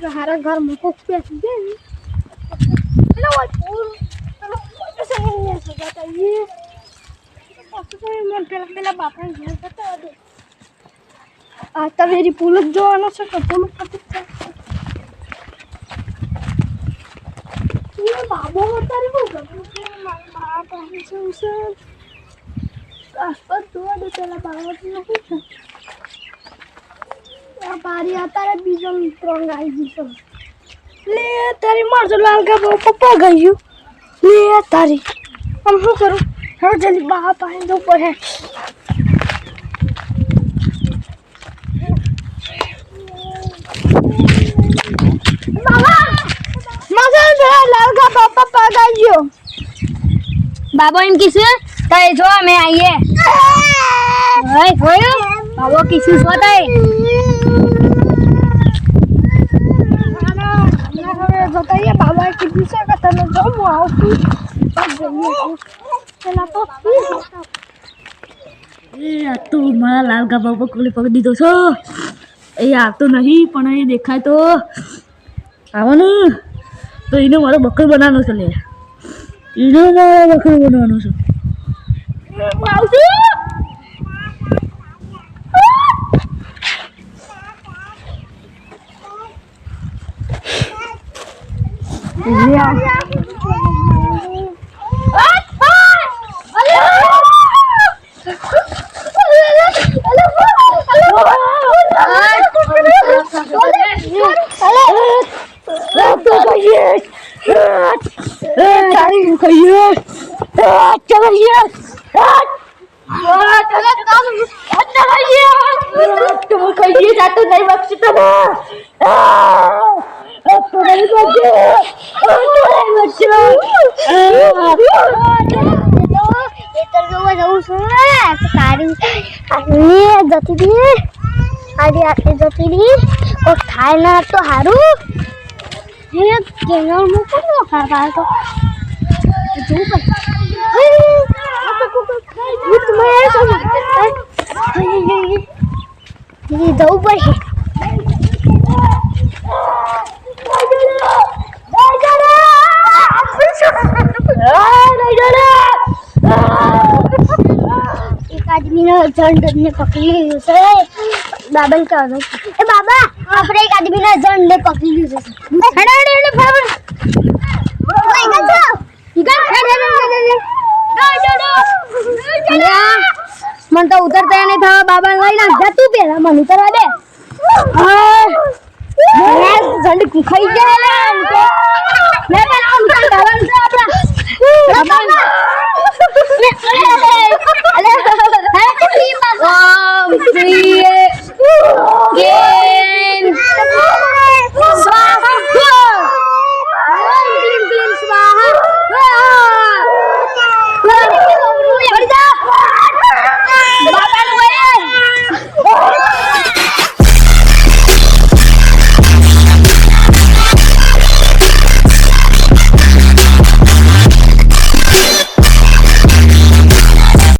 આવો હારા ઘર મૂકો બેસી જાય પેલા હોય ફૂલ પેલો પૈસા નહીં સજાતા એ પેલા પેલા બાપા ઘેર જતા હતા. આ તવેરી પુલ જ બાબો અત્યારે બહુ ગમે. પાસે છે ઉસે આસપાસ જોવા દે પેલા બાબા નથી છે? આ બારી અત્યારે બીજો ત્રણ આવી ગયું લે, તારી મારજો લાલ ગાબો પપ્પા ગયું લે, તારી. આમ શું કરું? હવે જલ્દી બા પાસે જવું પડે. બાબો એમ કીશું તય જો, અમે આવીએ હોય હોય બાબો કીશું છો તય બાબાએ કીધું છે તમે જો હું આવું છું પેલા તો એ તો મારા લાલ ગાબા પકડી દીધો છો. એ આવતો નહીં, પણ એ દેખાય તો. આવો ને. તો એને મારો બકર બનાવવાનો છે લે. એને મારો વખરો બનવાનો છે આવશું જતી દી આજે આટલી જતી દી ઓ થાય ના તો સારું હે કેનલ મૂકો ને ખાવા તો જોવું પડે જવું પડશે ઝંડ પકડી લીધું છે. બાબા કહેવાનું એ બાબા, આપણે એક આદમીના ઝંડ પકડી લીધું છે. મન તો ઉતરતા નહીં થવા બાબા લઈ ના જા તું પેલા મને ઉતરવા દે. ઝંડ ખાઈ ગયા.